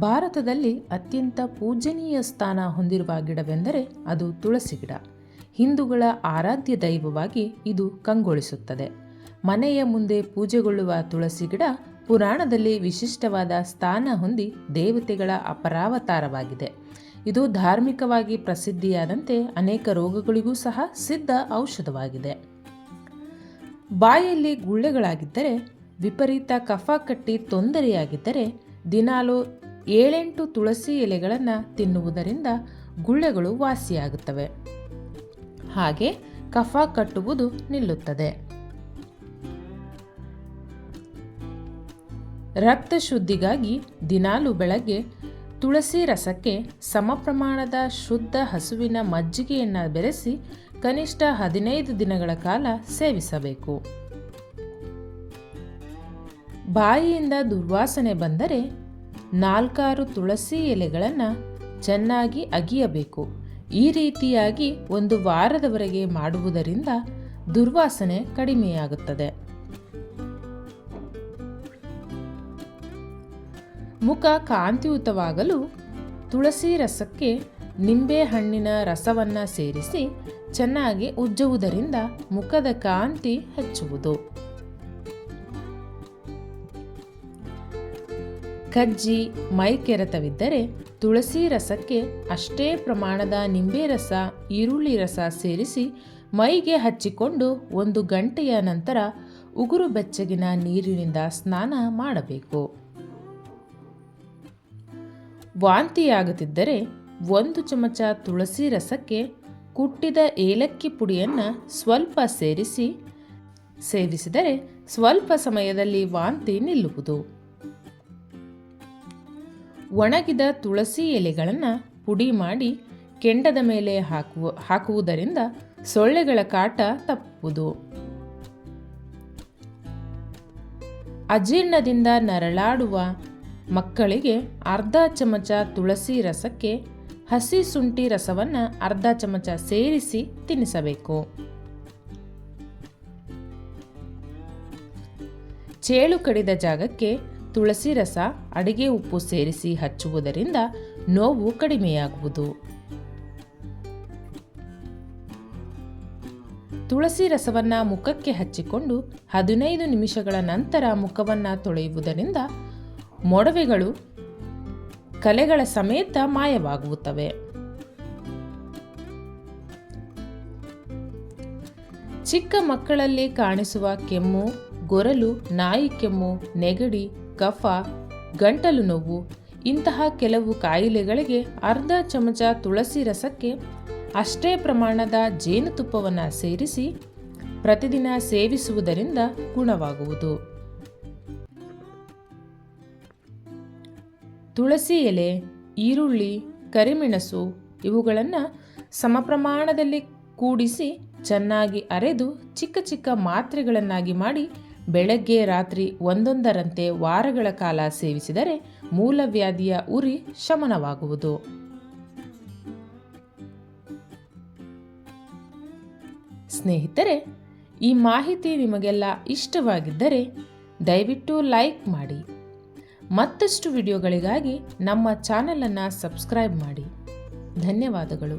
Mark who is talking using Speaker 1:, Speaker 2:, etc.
Speaker 1: ಭಾರತದಲ್ಲಿ ಅತ್ಯಂತ ಪೂಜನೀಯ ಸ್ಥಾನ ಹೊಂದಿರುವ ಗಿಡವೆಂದರೆ ಅದು ತುಳಸಿ ಗಿಡ. ಹಿಂದೂಗಳ ಆರಾಧ್ಯ ದೈವವಾಗಿ ಇದು ಕಂಗೊಳಿಸುತ್ತದೆ. ಮನೆಯ ಮುಂದೆ ಪೂಜೆಗೊಳ್ಳುವ ತುಳಸಿ ಗಿಡ ಪುರಾಣದಲ್ಲಿ ವಿಶಿಷ್ಟವಾದ ಸ್ಥಾನ ಹೊಂದಿ ದೇವತೆಗಳ ಅಪರಾವತಾರವಾಗಿದೆ. ಇದು ಧಾರ್ಮಿಕವಾಗಿ ಪ್ರಸಿದ್ಧಿಯಾದಂತೆ ಅನೇಕ ರೋಗಗಳಿಗೂ ಸಹ ಸಿದ್ಧ ಔಷಧವಾಗಿದೆ. ಬಾಯಲ್ಲಿ ಗುಳ್ಳೆಗಳಾಗಿದ್ದರೆ, ವಿಪರೀತ ಕಫ ಕಟ್ಟಿ ತೊಂದರೆಯಾಗಿದ್ದರೆ, ದಿನಾಲು ಏಳೆಂಟು ತುಳಸಿ ಎಲೆಗಳನ್ನು ತಿನ್ನುವುದರಿಂದ ಗುಳ್ಳೆಗಳು ವಾಸಿಯಾಗುತ್ತವೆ. ಹಾಗೆ ಕಫ ಕಟ್ಟುವುದು ನಿಲ್ಲುತ್ತದೆ. ರಕ್ತ ಶುದ್ಧಿಗಾಗಿ ದಿನಾಲು ಬೆಳಗ್ಗೆ ತುಳಸಿ ರಸಕ್ಕೆ ಸಮ ಪ್ರಮಾಣದ ಶುದ್ಧ ಹಸುವಿನ ಮಜ್ಜಿಗೆಯನ್ನು ಬೆರೆಸಿ ಕನಿಷ್ಠ ಹದಿನೈದು ದಿನಗಳ ಕಾಲ ಸೇವಿಸಬೇಕು. ಬಾಯಿಯಿಂದ ದುರ್ವಾಸನೆ ಬಂದರೆ ನಾಲ್ಕಾರು ತುಳಸಿ ಎಲೆಗಳನ್ನು ಚೆನ್ನಾಗಿ ಅಗಿಯಬೇಕು. ಈ ರೀತಿಯಾಗಿ ಒಂದು ವಾರದವರೆಗೆ ಮಾಡುವುದರಿಂದ ದುರ್ವಾಸನೆ ಕಡಿಮೆಯಾಗುತ್ತದೆ. ಮುಖ ಕಾಂತಿಯುತವಾಗಲು ತುಳಸಿ ರಸಕ್ಕೆ ನಿಂಬೆ ಹಣ್ಣಿನ ರಸವನ್ನು ಸೇರಿಸಿ ಚೆನ್ನಾಗಿ ಉಜ್ಜುವುದರಿಂದ ಮುಖದ ಕಾಂತಿ ಹೆಚ್ಚುವುದು. ಕಜ್ಜಿ ಮೈ ಕೆರೆತವಿದ್ದರೆ ತುಳಸಿ ರಸಕ್ಕೆ ಅಷ್ಟೇ ಪ್ರಮಾಣದ ನಿಂಬೆ ರಸ, ಈರುಳ್ಳಿ ರಸ ಸೇರಿಸಿ ಮೈಗೆ ಹಚ್ಚಿಕೊಂಡು ಒಂದು ಗಂಟೆಯ ನಂತರ ಉಗುರು ಬೆಚ್ಚಗಿನ ನೀರಿನಿಂದ ಸ್ನಾನ ಮಾಡಬೇಕು. ವಾಂತಿಯಾಗುತ್ತಿದ್ದರೆ ಒಂದು ಚಮಚ ತುಳಸಿ ರಸಕ್ಕೆ ಕುಟ್ಟಿದ ಏಲಕ್ಕಿ ಪುಡಿಯನ್ನು ಸ್ವಲ್ಪ ಸೇರಿಸಿ ಸೇವಿಸಿದರೆ ಸ್ವಲ್ಪ ಸಮಯದಲ್ಲಿ ವಾಂತಿ ನಿಲ್ಲುವುದು. ಒಣಗಿದ ತುಳಸಿ ಎಲೆಗಳನ್ನು ಪುಡಿ ಮಾಡಿ ಕೆಂಡದ ಮೇಲೆ ಹಾಕುವ, ಹಾಕುವುದರಿಂದ ಸೊಳ್ಳೆಗಳ ಕಾಟ ತಪ್ಪುವುದು. ಅಜೀರ್ಣದಿಂದ ನರಳಾಡುವ ಮಕ್ಕಳಿಗೆ ಅರ್ಧ ಚಮಚ ತುಳಸಿ ರಸಕ್ಕೆ ಹಸಿ ಶುಂಠಿ ರಸವನ್ನು ಅರ್ಧ ಚಮಚ ಸೇರಿಸಿ ತಿನ್ನಿಸಬೇಕು ಚೇಳು ಕಡಿದ ಜಾಗಕ್ಕೆ ತುಳಸಿ ರಸ ಅಡಿಗೆ ಉಪ್ಪು ಸೇರಿಸಿ ಹಚ್ಚುವುದರಿಂದ ನೋವು ಕಡಿಮೆಯಾಗುವುದು. ತುಳಸಿ ರಸವನ್ನು ಮುಖಕ್ಕೆ ಹಚ್ಚಿಕೊಂಡು ಹದಿನೈದು ನಿಮಿಷಗಳ ನಂತರ ಮುಖವನ್ನು ತೊಳೆಯುವುದರಿಂದ ಮೊಡವೆಗಳು ಕಲೆಗಳ ಸಮೇತ ಮಾಯವಾಗುತ್ತವೆ. ಚಿಕ್ಕ ಮಕ್ಕಳಲ್ಲಿ ಕಾಣಿಸುವ ಕೆಮ್ಮು, ಗೊರಲು, ನಾಯಿ ಕೆಮ್ಮು, ನೆಗಡಿ ಕಫ, ಗಂಟಲು ನೋವು, ಇಂತಹ ಕೆಲವು ಕಾಯಿಲೆಗಳಿಗೆ ಅರ್ಧ ಚಮಚ ತುಳಸಿ ರಸಕ್ಕೆ ಅಷ್ಟೇ ಪ್ರಮಾಣದ ಜೇನುತುಪ್ಪವನ್ನು ಸೇರಿಸಿ ಪ್ರತಿದಿನ ಸೇವಿಸುವುದರಿಂದ ಗುಣವಾಗುವುದು. ತುಳಸಿ ಎಲೆ, ಈರುಳ್ಳಿ, ಕರಿಮೆಣಸು ಇವುಗಳನ್ನು ಸಮಪ್ರಮಾಣದಲ್ಲಿ ಕೂಡಿಸಿ ಚೆನ್ನಾಗಿ ಅರೆದು ಚಿಕ್ಕ ಚಿಕ್ಕ ಮಾತ್ರೆಗಳನ್ನಾಗಿ ಮಾಡಿ ಬೆಳಗ್ಗೆ ರಾತ್ರಿ ಒಂದೊಂದರಂತೆ ವಾರಗಳ ಕಾಲ ಸೇವಿಸಿದರೆ ಮೂಲವ್ಯಾಧಿಯ ಉರಿ ಶಮನವಾಗುವುದು. ಸ್ನೇಹಿತರೆ, ಈ ಮಾಹಿತಿ ನಿಮಗೆಲ್ಲ ಇಷ್ಟವಾಗಿದ್ದರೆ ದಯವಿಟ್ಟು ಲೈಕ್ ಮಾಡಿ. ಮತ್ತಷ್ಟು ವಿಡಿಯೋಗಳಿಗಾಗಿ ನಮ್ಮ ಚಾನಲನ್ನು ಸಬ್ಸ್ಕ್ರೈಬ್ ಮಾಡಿ. ಧನ್ಯವಾದಗಳು.